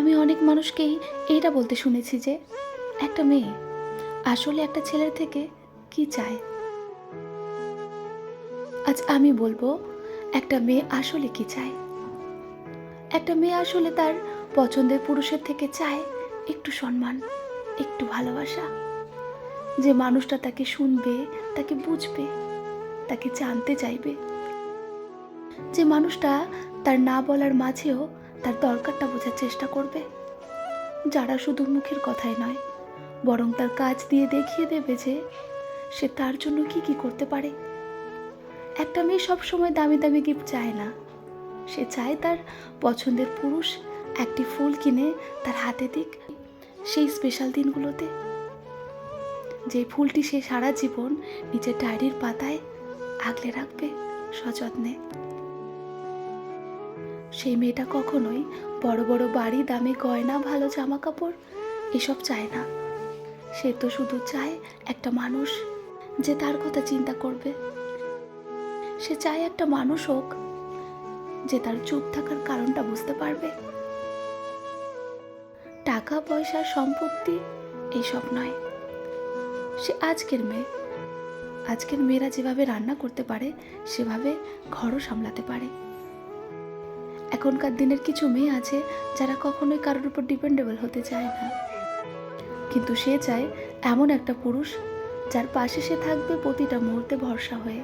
আমি অনেক মানুষকেই এইটা বলতে শুনেছি যে একটা মেয়ে আসলে একটা ছেলের থেকে কি চায়? আজ আমি বলব, একটা মেয়ে আসলে কি চায়? একটা মেয়ে আসলে তার পছন্দের পুরুষের থেকে চায় একটু সম্মান, একটু ভালোবাসা। যে মানুষটা তাকে শুনবে, তাকে বুঝবে, তাকে জানতে চাইবে। যে মানুষটা তার না বলার মাঝেও তার দরকারটা বোঝার চেষ্টা করবে। যারা শুধু মুখের কথাই নয়, বরং তার কাজ দিয়ে দেখিয়ে দেবে যে সে তার জন্য কি কি করতে পারে। একটা মেয়ে সবসময় দামি দামি গিফট চায় না। সে চায় তার পছন্দের পুরুষ একটি ফুল কিনে তার হাতে দিক সেই স্পেশাল দিনগুলোতে। যে ফুলটি সে সারা জীবন নিজের ডায়েরির পাতায় আগলে রাখবে সযত্নে। সেই মেয়েটা কখনোই বড় বড় বাড়ি, দামি গয়না, ভালো জামা কাপড় এসব চায় না। সে তো শুধু চায় একটা মানুষ যে তার কথা চিন্তা করবে। সে চায় একটা মানুষ হোক যে তার চুপ থাকার কারণটা বুঝতে পারবে। টাকা, পয়সা, সম্পত্তি এইসব নয়। সে আজকের মেয়ে। আজকের মেয়েরা যেভাবে রান্না করতে পারে, সেভাবে ঘরও সামলাতে পারে। এখনকার দিনের কিছু মেয়ে আছে যারা কখনোই কারোর উপর ডিপেন্ডেবল হতে চায় না। কিন্তু সে চায় এমন একটা পুরুষ যার পাশে সে থাকবে প্রতিটা মুহূর্তে ভরসা হয়ে।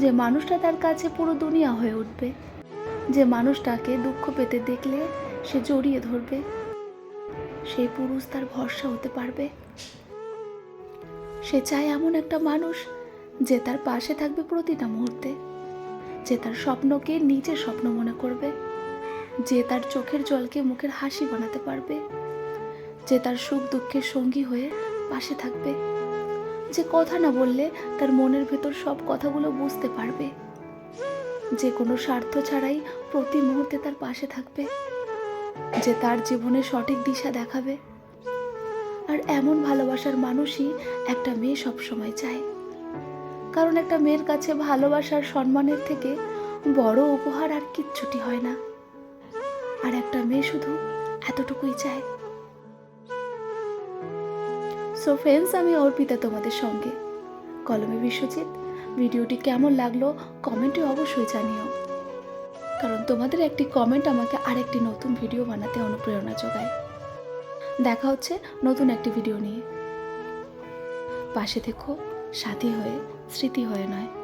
যে মানুষটা তার কাছে পুরো দুনিয়া হয়ে উঠবে, যে মানুষটাকে দুঃখ পেতে দেখলে সে জড়িয়ে ধরবে, সেই পুরুষ তার ভরসা হতে পারবে। সে চায় এমন একটা মানুষ যে তার পাশে থাকবে প্রতিটা মুহূর্তে। যে তার স্বপ্নকে নিজের স্বপ্ন মনে করবে, যে তার চোখের জলকে মুখের হাসি বানাতে পারবে, যে তার সুখ দুঃখের সঙ্গী হয়ে পাশে থাকবে, যে কথা না বললে তার মনের ভেতর সব কথাগুলো বুঝতে পারবে, যে কোনো স্বার্থ ছাড়াই প্রতি মুহূর্তে তার পাশে থাকবে, যে তার জীবনে সঠিক দিশা দেখাবে। আর এমন ভালোবাসার মানুষই একটা মেয়ে সবসময় চায়। কারণ একটা মেয়ের কাছে ভালোবাসার সম্মানের থেকে বড় উপহার আর কিচ্ছুটি হয় না। আর একটা মেয়ে শুধু এতটুকুই চায়। সো ফ্রেন্ডস আমি অর্পিতা তোমাদের সঙ্গে। কলমে বিশ্বজিৎ, ভিডিওটি কেমন লাগল কমেন্টে অবশ্যই জানিও। কারণ তোমাদের একটি কমেন্ট আমাকে আরেকটি নতুন ভিডিও বানাতে অনুপ্রেরণা যোগায়। দেখা হচ্ছে নতুন একটি ভিডিও নিয়ে। পাশে থেকো। সাথী হয়ে স্মৃতি হয়ে নয়।